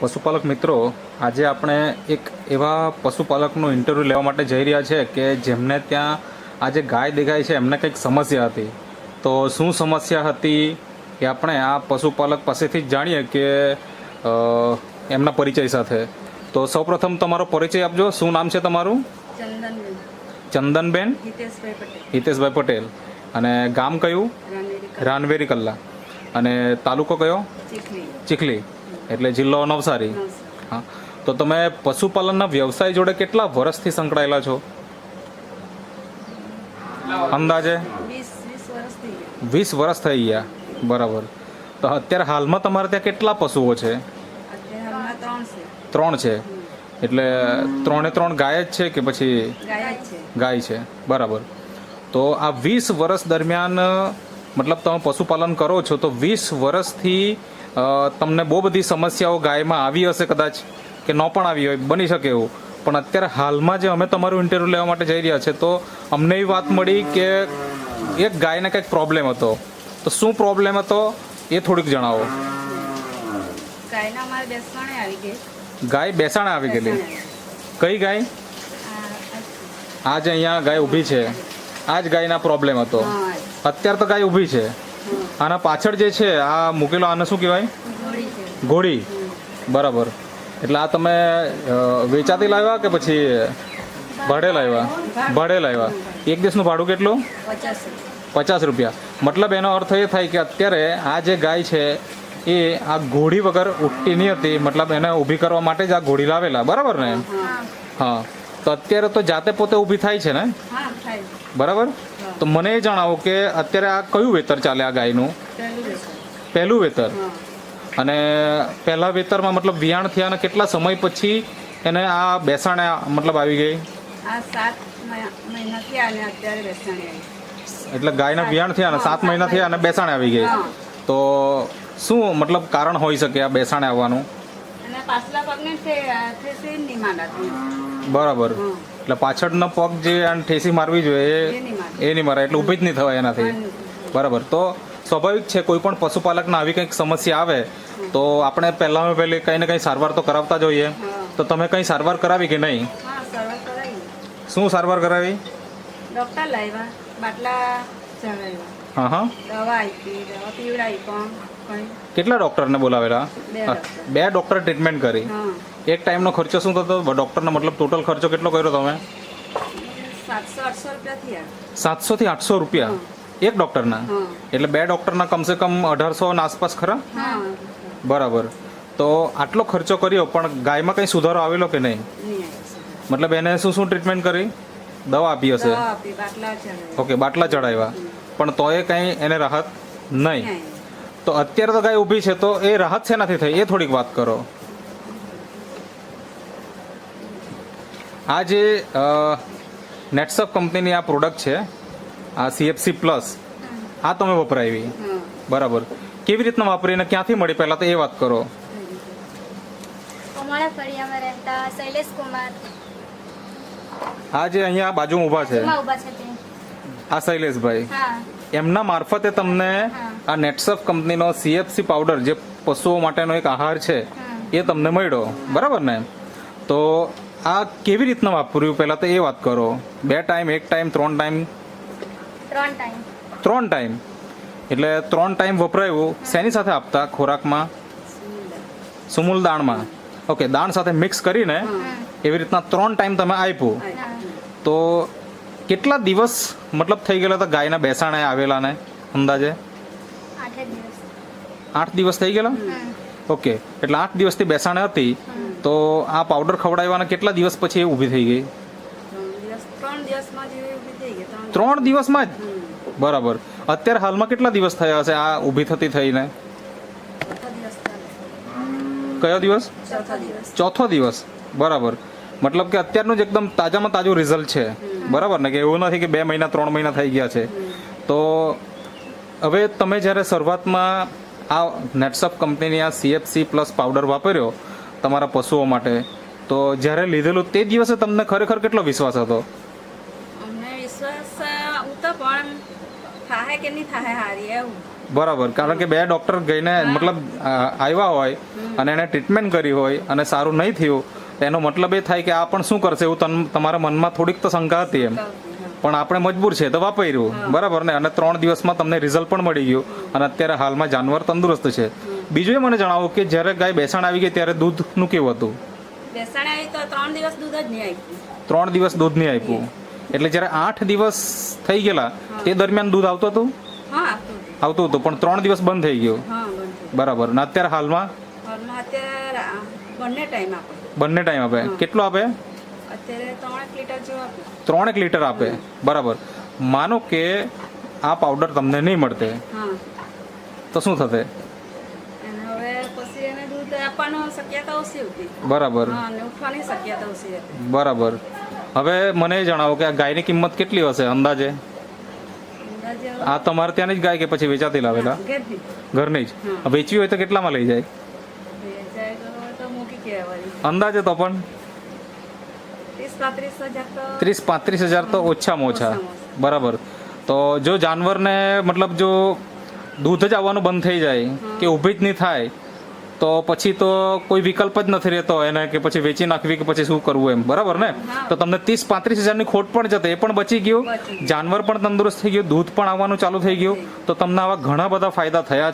પશુપાલક મિત્રો આજે આપણે એક એવા પશુપાલકનું ઇન્ટરવ્યૂ લેવા માટે જઈ રહ્યા છે કે જેમને ત્યાં આજે ગાય દેખાય છે એમને કંઈક સમસ્યા હતી. તો શું સમસ્યા હતી એ આપણે આ પશુપાલક પાસેથી જ જાણીએ કે એમના પરિચય સાથે. તો સૌપ્રથમ તમારો પરિચય આપજો. શું નામ છે તમારું? ચંદનબેન. હિતેશભાઈ પટેલ. અને ગામ કયું? રાનવેરી કલ્લા. અને તાલુકો કયો? ચીખલી. એટલે જિલ્લો નવસારી. હા. તો તમે પશુપાલનના વ્યવસાય જોડે કેટલા વર્ષથી સંકળાયેલા છો? અંદાજે? વીસ વર્ષ થઈ ગયા. બરાબર. તો અત્યારે હાલમાં તમારે ત્યાં કેટલા પશુઓ છે? ત્રણ છે. એટલે ત્રણે ત્રણ ગાય જ છે કે પછી ગાય છે? બરાબર. તો આ વીસ વર્ષ દરમિયાન મતલબ તમે પશુપાલન કરો છો તો વીસ વર્ષથી તમને બહુ બધી સમસ્યાઓ ગાયમાં આવી હશે કદાચ કે ન પણ આવી હોય બની શકે એવું. પણ અત્યારે હાલમાં જે અમે તમારું ઇન્ટરવ્યૂ લેવા માટે જઈ રહ્યા છે તો અમને એવી વાત મળી કે એક ગાયને કંઈક પ્રોબ્લેમ હતો. તો શું પ્રોબ્લેમ હતો એ થોડીક જણાવો. ગાય બેસાણે આવી ગયેલી. કઈ ગાય? આ- આ- આ જે અહીંયા ગાય ઊભી છે આ જ ગાયના પ્રોબ્લેમ હતો. અત્યારે તો ગાય ઊભી છે. આના પાછળ જે છે આ મૂકેલો આને શું કહેવાય? ઘોડી. બરાબર. એટલે આ તમે વેચાતી લાવ્યા કે પછી ભાડે લાવ્યા? ભાડે લાવ્યા. એક દિવસનું ભાડું કેટલું? પચાસ રૂપિયા. મતલબ એનો અર્થ એ થાય કે અત્યારે આ જે ગાય છે એ આ ઘોડી વગર ઉઠતી નહીં હતી. મતલબ એને ઊભી કરવા માટે જ આ ઘોડી લાવેલા. બરાબર ને? હા. તો અત્યારે તો જાતે પોતે ઊભી થાય છે ને? બરાબર? તો મને એ જણાવો કે અત્યારે આ કયું વેતર ચાલે આ ગાયનું? પહેલું વેતર. અને પહેલા વેતરમાં મતલબ વિયાણ થયા અને કેટલા સમય પછી એને આ બેસાણે મતલબ આવી ગઈ? એટલે ગાયના વિયાણ થયા અને સાત મહિના થયા અને બેસાણે આવી ગઈ. તો શું મતલબ કારણ હોઈ શકે આ બેસાણે આવવાનું? પાછલા પગને છે બરાબર. એટલે પાછળનો પગ જે આને ઠેસી મારવી જોઈએ એ નહીં મારે. એટલે ઊભી જ નહીં થવાય એનાથી. બરાબર. તો સ્વાભાવિક છે કોઈ પણ પશુપાલકને આવી કંઈક સમસ્યા આવે તો આપણે પહેલાં પહેલી કંઈ ને કંઈ સારવાર તો કરાવતા જોઈએ. તો તમે કંઈ સારવાર કરાવી કે નહીં? શું સારવાર કરાવી? ડૉક્ટર લાવ્યા બાટલા હા હા. દવા આપી દવા પીવડાવી પણ. કેટલા ડૉક્ટરને બોલાવેલા? બે ડોક્ટર. ટ્રીટમેન્ટ કરી. એક ટાઈમનો ખર્ચો શું થતો? ડૉક્ટરનો મતલબ ટોટલ ખર્ચો કેટલો કર્યો તમે? સાતસો થી આઠસો રૂપિયા? એક ડૉક્ટરના? એટલે બે ડૉક્ટરના કમસે કમ અઢારસો આસપાસ ખરા? બરાબર. તો આટલો ખર્ચો કર્યો પણ ગાયમાં કંઈ સુધારો આવેલો કે નહીં? મતલબ એને શું શું ટ્રીટમેન્ટ કરી? દવા આપી હશે? ઓકે બાટલા ચડાવ્યા. પણ તોય કંઈ એને રાહત નહીં. તો અત્યારે તો ગાય ઊભી છે તો એ રાહત શેનાથી થઈ? એ થોડીક વાત કરો. આ જે નેટસપ કંપનીની આ પ્રોડક્ટ છે આ સીએફસી પ્લસ આ તમે વપરાવી બરાબર. કેવી રીતના વાપરીને ક્યાંથી મળી? પહેલાં તો એ વાત કરો. કમળા ફળિયામાં રહેતા શૈલેષ કુમાર. આ જે અહીંયા બાજુમાં ઊભા છે. ઊભા છે તે. આ શૈલેષભાઈ. એમના મારફતે તમને આ નેટસફ કંપનીનો સીએફસી પાવડર જે પશુઓ માટેનો એક આહાર છે એ તમને મળ્યો. બરાબર ને? તો આ કેવી રીતના વાપર્યું? પહેલાં તો એ વાત કરો. બે ટાઈમ એક ટાઈમ ત્રણ ટાઈમ? ત્રણ ટાઈમ. ત્રણ ટાઈમ. એટલે ત્રણ ટાઈમ વપરાયું. શેની સાથે આપતા ખોરાકમાં? સુમૂલ દાણમાં. ઓકે દાણ સાથે મિક્સ કરીને એવી રીતના ત્રણ ટાઈમ તમે આપ્યું. તો કેટલા દિવસ મતલબ થઈ ગયેલા હતા ગાયના બેસાણે આવેલાને અંદાજે? આઠ દિવસ થઈ ગયેલા? ઓકે. એટલે આઠ દિવસથી બેસાણે હતી. તો આ પાવડર ખવડાવવાના કેટલા દિવસ પછી એ ઊભી થઈ ગઈ? ત્રણ દિવસમાં જ બરાબર. અત્યારે હાલમાં કેટલા દિવસ થયા હશે આ ઊભી થતી થઈને? કયો દિવસ? ચોથો દિવસ. બરાબર. મતલબ કે અત્યારનું જ એકદમ તાજામાં તાજું રિઝલ્ટ છે. બરાબર ને કે એવું નથી કે બે મહિના ત્રણ મહિના થઈ ગયા છે. તો હવે તમે જ્યારે શરૂઆતમાં આ નેટસપ કંપનીની આ સીએફસી પ્લસ પાવડર વાપર્યો તમારા પશુઓ માટે તો જ્યારે લીધેલું તે દિવસે તમને ખરેખર કેટલો વિશ્વાસ હતો? બરાબર કારણ કે બે ડોક્ટર ગઈને મતલબ આવ્યા હોય અને એને ટ્રીટમેન્ટ કરી હોય અને સારું નહીં થયું એનો મતલબ એ થાય કે આ પણ શું કરશે એવું તમ- તમારા મનમાં થોડીક તો શંકા હતી એમ. પણ આપણે મજબૂર છે તો વાપર્યું. બરાબર ને? અને ત્રણ દિવસમાં તમને રિઝલ્ટ પણ મળી ગયું. અને અત્યારે હાલમાં જાનવર તંદુરસ્ત છે. બીજું એ મને જણાવો કે જ્યારે ગાય બેસાણ આવી ગઈ ત્યારે દૂધનું કેવું હતું? બેસણ આવી તો ત્રણ દિવસ દૂધ જ નહીં આપ્યું. ત્રણ દિવસ દૂધ નહીં આપ્યું. એટલે જ્યારે આઠ દિવસ થઈ ગયેલા તે દરમિયાન દૂધ આવતું હતું. આવતું હતું. પણ ત્રણ દિવસ બંધ થઈ ગયું. બરાબર. ને અત્યારે હાલમાં? અત્યારે બંને ટાઈમ આપે. બંને ટાઈમ આપે. કેટલો આપે? ત્રણેક લીટર આપે. બરાબર. માનો કે આ પાવડર તમને નહીં મળતે તો શું થશે? બરાબર. બરાબર. હવે મને એ જણાવો કે આ ગાયની કિંમત કેટલી હશે અંદાજે? આ તમારે ત્યાંની જ ગાય કે પછી વેચાતી લાવેલા? ઘરની. જ. વેચવી હોય તો કેટલામાં લઈ જાય વેચાય તો તો મૂકી કહેવાય અંદાજે તો પણ ત્રીસ પાંત્રીસ હજાર તો ઓછામાં ઓછા. બરાબર. તો જો જાનવરને મતલબ જો દૂધ જ આવવાનું બંધ થઈ જાય કે ઊભી જ નહીં થાય તો પછી તો કોઈ વિકલ્પ જ નથી રહેતો એને કે પછી વેચી નાખવી કે પછી શું કરવું એમ. બરાબર ને? તો તમને ત્રીસ પાંત્રીસ હજારની ખોટ પણ જતે એ પણ બચી ગયો. બચી ગયું. જાનવર પણ તંદુરસ્ત થઈ ગયું દૂધ પણ આવવાનું ચાલુ થઈ ગયું. તો તમને આવા ઘણા બધા ફાયદા થયા છે